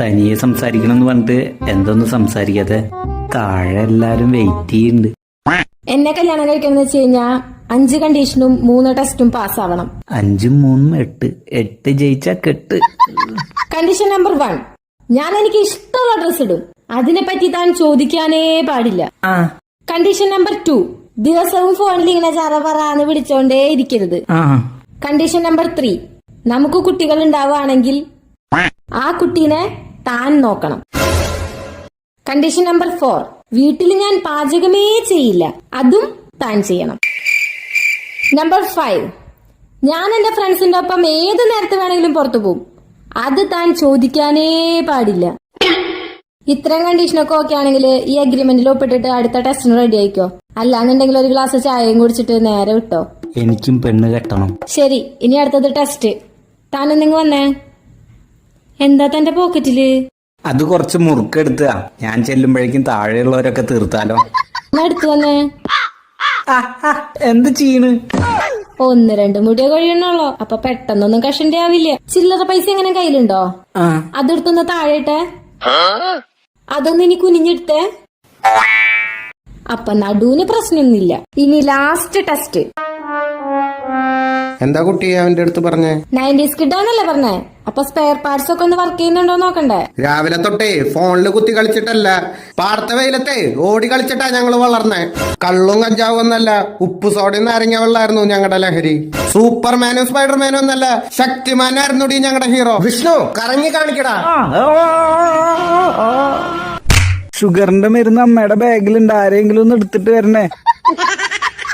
തനിയെ സംസാരിക്കണം എന്ന് പറഞ്ഞിട്ട് എന്തൊന്നും സംസാരിക്കാതെ താഴെ എല്ലാരും വെയിറ്റ് ചെയ്യുന്നുണ്ട് എന്നെ കല്യാണം കഴിക്കണം വെച്ച് കഴിഞ്ഞാ അഞ്ച് കണ്ടീഷനും മൂന്ന് ടെസ്റ്റും പാസ്സാവണം അഞ്ചും മൂന്നും എട്ട്. എട്ട് ജയിച്ചാ കെട്ട്. കണ്ടീഷൻ നമ്പർ വൺ ഞാൻ എനിക്ക് ഇഷ്ടമുള്ള ഡ്രസ് ഇടും. അതിനെപ്പറ്റി താൻ ചോദിക്കാനേ പാടില്ല. ആ. കണ്ടീഷൻ നമ്പർ ടു ദിവസവും ഫോണിൽ ഇങ്ങനെ ചറ പറന്ന് വിളിച്ചോണ്ടേ ഇരിക്കരുത്. ആ. കണ്ടീഷൻ നമ്പർ ത്രീ നമുക്ക് കുട്ടികൾ ഉണ്ടാവുകയാണെങ്കിൽ ആ കുട്ടീനെ താൻ നോക്കണം. കണ്ടീഷൻ നമ്പർ ഫോർ വീട്ടിൽ ഞാൻ പാചകമേ ചെയ്യില്ല. അതും താൻ ചെയ്യണം. നമ്പർ ഫൈവ് ഞാൻ എന്റെ ഫ്രണ്ട്സിന്റെ ഒപ്പം ഏത് നേരത്തെ വേണമെങ്കിലും പുറത്തു പോകും. അത് താൻ ചോദിക്കാനേ പാടില്ല. ഇത്രയും കണ്ടീഷനൊക്കെ ഓക്കെ ആണെങ്കിൽ ഈ അഗ്രിമെന്റിൽ ഒപ്പിട്ടിട്ട് അടുത്ത ടെസ്റ്റിന് റെഡി ആയിക്കോ. അല്ലാന്നുണ്ടെങ്കിൽ ഒരു ഗ്ലാസ് ചായയും കുടിച്ചിട്ട് നേരെ വിട്ടോ. എനിക്കും പെണ്ണ് കെട്ടണം. ശരി ഇനി അടുത്തത് ടെസ്റ്റ് താനൊന്നിങ്ങ് വന്നേ? എന്താ തന്റെ പോക്കറ്റിൽ? അത് കുറച്ച് മുറുക്കെടുത്താ ഞാൻ ചെല്ലുമ്പോഴേക്കും താഴെയുള്ളവരൊക്കെ തീർത്താലോ? എടുത്തു വന്നേ? എന്ത് ചെയ്യണ്? ഒന്ന് രണ്ട് മുടിയ കഴിയണല്ലോ അപ്പൊ പെട്ടെന്നൊന്നും കഷണ്ടി ആവില്ല. ചില്ലറ പൈസ എങ്ങനെ കയ്യിലുണ്ടോ? ആ. അതെടുത്തൊന്ന് താഴെട്ടെ അതൊന്ന് ഇനി കുനിഞ്ഞെടുത്തേ. അപ്പൊ നടുവിന് പ്രശ്നമൊന്നുമില്ല. ഇനി ലാസ്റ്റ് ടെസ്റ്റ് എന്താ കുട്ടി അവന്റെ അടുത്ത് പറഞ്ഞേ? നയന്റീസ് കിട്ടാന്നല്ലേ പറഞ്ഞേ? അപ്പൊ സ്പെയർ പാർട്സ് ഒക്കെ ഒന്ന് വർക്ക് ചെയ്യുന്നുണ്ടോ നോക്കണ്ടേ? രാവിലെ തൊട്ടേ ഫോണിൽ കുത്തി കളിച്ചിട്ടല്ല. പാടത്തെ വെയിലത്തെ ഓടി കളിച്ചിട്ടാ ഞങ്ങൾ വളർന്നേ. കള്ളും കഞ്ചാവും ഒന്നല്ല. ഉപ്പ് സോഡയും നാരങ്ങ വെള്ളായിരുന്നു ഞങ്ങളുടെ ലഹരി. സൂപ്പർമാനും സ്പൈഡർമാനും ഒന്നല്ല. ശക്തിമാനായിരുന്നു ഞങ്ങളുടെ ഹീറോ. വിഷ്ണു കറങ്ങി കാണിക്കടാ. ഷുഗറിന്റെ മരുന്ന് അമ്മയുടെ ബാഗിലുണ്ട് ആരെങ്കിലും ഒന്ന് എടുത്തിട്ട് വരണേ.